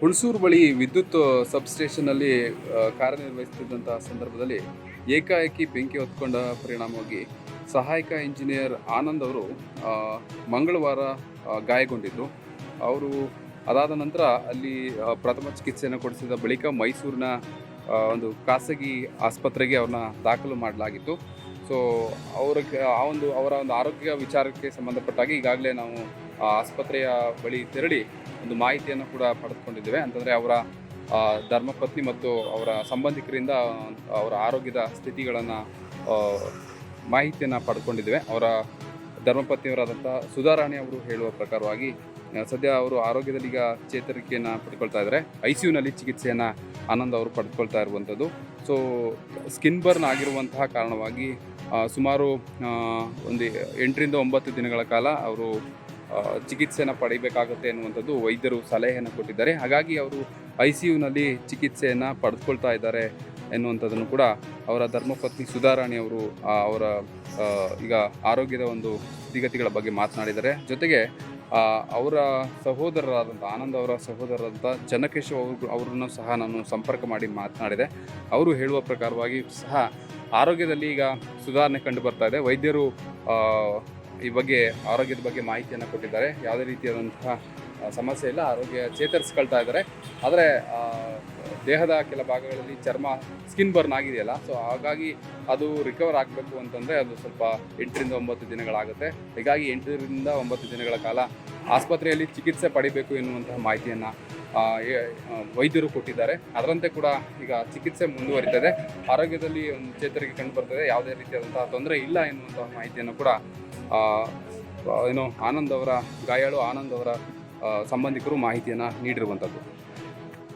ಹುಣಸೂರು ಬಳಿ ವಿದ್ಯುತ್ ಸಬ್ಸ್ಟೇಷನ್ನಲ್ಲಿ ಕಾರ್ಯನಿರ್ವಹಿಸುತ್ತಿದ್ದಂತಹ ಸಂದರ್ಭದಲ್ಲಿ ಏಕಾಏಕಿ ಬೆಂಕಿ ಹೊತ್ಕೊಂಡ ಪರಿಣಾಮವಾಗಿ ಸಹಾಯಕ ಇಂಜಿನಿಯರ್ ಆನಂದ್ ಅವರು ಮಂಗಳವಾರ ಗಾಯಗೊಂಡಿದ್ದರು ಅವರು ಅದಾದ ನಂತರ ಅಲ್ಲಿ ಪ್ರಥಮ ಚಿಕಿತ್ಸೆಯನ್ನು ಕೊಡಿಸಿದ ಬಳಿಕ ಮೈಸೂರಿನ ಒಂದು ಖಾಸಗಿ ಆಸ್ಪತ್ರೆಗೆ ಅವ್ರನ್ನ ದಾಖಲು ಮಾಡಲಾಗಿತ್ತು. ಸೊ ಅವ್ರಿಗೆ, ಆ ಒಂದು, ಅವರ ಒಂದು ಆರೋಗ್ಯ ವಿಚಾರಕ್ಕೆ ಸಂಬಂಧಪಟ್ಟಾಗಿ ಈಗಾಗಲೇ ನಾವು ಆಸ್ಪತ್ರೆಯ ಬಳಿ ತೆರಳಿ ಒಂದು ಮಾಹಿತಿಯನ್ನು ಕೂಡ ಪಡೆದುಕೊಂಡಿದ್ದೇವೆ. ಅಂತಂದರೆ ಅವರ ಧರ್ಮಪತ್ನಿ ಮತ್ತು ಅವರ ಸಂಬಂಧಿಕರಿಂದ, ಅವರ ಆರೋಗ್ಯದ ಸ್ಥಿತಿಗಳನ್ನು ಮಾಹಿತಿಯನ್ನು ಪಡ್ಕೊಂಡಿದ್ದೇವೆ. ಅವರ ಧರ್ಮಪತ್ನಿಯವರಾದಂಥ ಸುಧಾರಾಣಿ ಅವರು ಹೇಳುವ ಪ್ರಕಾರವಾಗಿ ಸದ್ಯ ಅವರು ಆರೋಗ್ಯದಲ್ಲಿ ಈಗ ಚೇತರಿಕೆಯನ್ನು ಪಡ್ಕೊಳ್ತಾ ಇದ್ದಾರೆ. ಐ ಸಿ ಯುನಲ್ಲಿ ಚಿಕಿತ್ಸೆಯನ್ನು ಆನಂದ್ ಅವರು ಪಡ್ಕೊಳ್ತಾ ಇರುವಂಥದ್ದು. ಸೊ ಸ್ಕಿನ್ ಬರ್ನ್ ಆಗಿರುವಂತಹ ಕಾರಣವಾಗಿ ಸುಮಾರು ಒಂದು ಎಂಟರಿಂದ ಒಂಬತ್ತು ದಿನಗಳ ಕಾಲ ಅವರು ಚಿಕಿತ್ಸೆಯನ್ನು ಪಡಿಬೇಕಾಗುತ್ತೆ ಅನ್ನುವಂಥದ್ದು ವೈದ್ಯರು ಸಲಹೆಯನ್ನು ಕೊಟ್ಟಿದ್ದಾರೆ. ಹಾಗಾಗಿ ಅವರು ಐ ಸಿ ಯುನಲ್ಲಿ ಚಿಕಿತ್ಸೆಯನ್ನು ಪಡೆದುಕೊಳ್ತಾ ಇದ್ದಾರೆ ಎನ್ನುವಂಥದ್ದನ್ನು ಕೂಡ ಅವರ ಧರ್ಮಪತ್ನಿ ಸುಧಾರಾಣಿ ಅವರು ಅವರ ಈಗ ಆರೋಗ್ಯದ ಒಂದು ಸ್ಥಿತಿಗತಿಗಳ ಬಗ್ಗೆ ಮಾತನಾಡಿದ್ದಾರೆ. ಜೊತೆಗೆ ಅವರ ಸಹೋದರರಾದಂಥ, ಆನಂದ್ ಅವರ ಸಹೋದರರಾದಂಥ ಚನ್ನಕೇಶವ್ ಅವರು ಅವರನ್ನು ಸಹ ನಾನು ಸಂಪರ್ಕ ಮಾಡಿ ಮಾತನಾಡಿದೆ. ಅವರು ಹೇಳುವ ಪ್ರಕಾರವಾಗಿ ಸಹ ಆರೋಗ್ಯದಲ್ಲಿ ಈಗ ಸುಧಾರಣೆ ಕಂಡು ಬರ್ತಾ ಇದೆ. ವೈದ್ಯರು ಈ ಬಗ್ಗೆ ಆರೋಗ್ಯದ ಬಗ್ಗೆ ಮಾಹಿತಿಯನ್ನು ಕೊಟ್ಟಿದ್ದಾರೆ. ಯಾವುದೇ ರೀತಿಯಾದಂತಹ ಸಮಸ್ಯೆ ಇಲ್ಲ. ಆರೋಗ್ಯ ಚೇತರಿಸ್ಕೊಳ್ತಾ ಇದ್ದಾರೆ. ಆದರೆ ದೇಹದ ಕೆಲ ಭಾಗಗಳಲ್ಲಿ ಚರ್ಮ, ಸ್ಕಿನ್ ಬರ್ನ್ ಆಗಿದೆಯಲ್ಲ, ಸೊ ಹಾಗಾಗಿ ಅದು ರಿಕವರ್ ಆಗಬೇಕು ಅಂತಂದರೆ ಅದು ಸ್ವಲ್ಪ ಎಂಟರಿಂದ ಒಂಬತ್ತು ದಿನಗಳಾಗುತ್ತೆ. ಹೀಗಾಗಿ ಎಂಟರಿಂದ ಒಂಬತ್ತು ದಿನಗಳ ಕಾಲ ಆಸ್ಪತ್ರೆಯಲ್ಲಿ ಚಿಕಿತ್ಸೆ ಪಡಿಬೇಕು ಎನ್ನುವಂತಹ ಮಾಹಿತಿಯನ್ನು ವೈದ್ಯರು ಕೊಟ್ಟಿದ್ದಾರೆ. ಅದರಂತೆ ಕೂಡ ಈಗ ಚಿಕಿತ್ಸೆ ಮುಂದುವರಿತದೆ. ಆರೋಗ್ಯದಲ್ಲಿ ಒಂದು ಚೇತರಿಕೆ ಕಂಡು ಬರ್ತದೆ. ಯಾವುದೇ ರೀತಿಯಾದಂತಹ ತೊಂದರೆ ಇಲ್ಲ ಎನ್ನುವಂತಹ ಮಾಹಿತಿಯನ್ನು ಕೂಡ ಏನು ಆನಂದ್ ಅವರ ಗಾಯಾಳು ಆನಂದ್ ಅವರ ಸಂಬಂಧಿಕರು ಮಾಹಿತಿಯನ್ನು ನೀಡಿರುವಂಥದ್ದು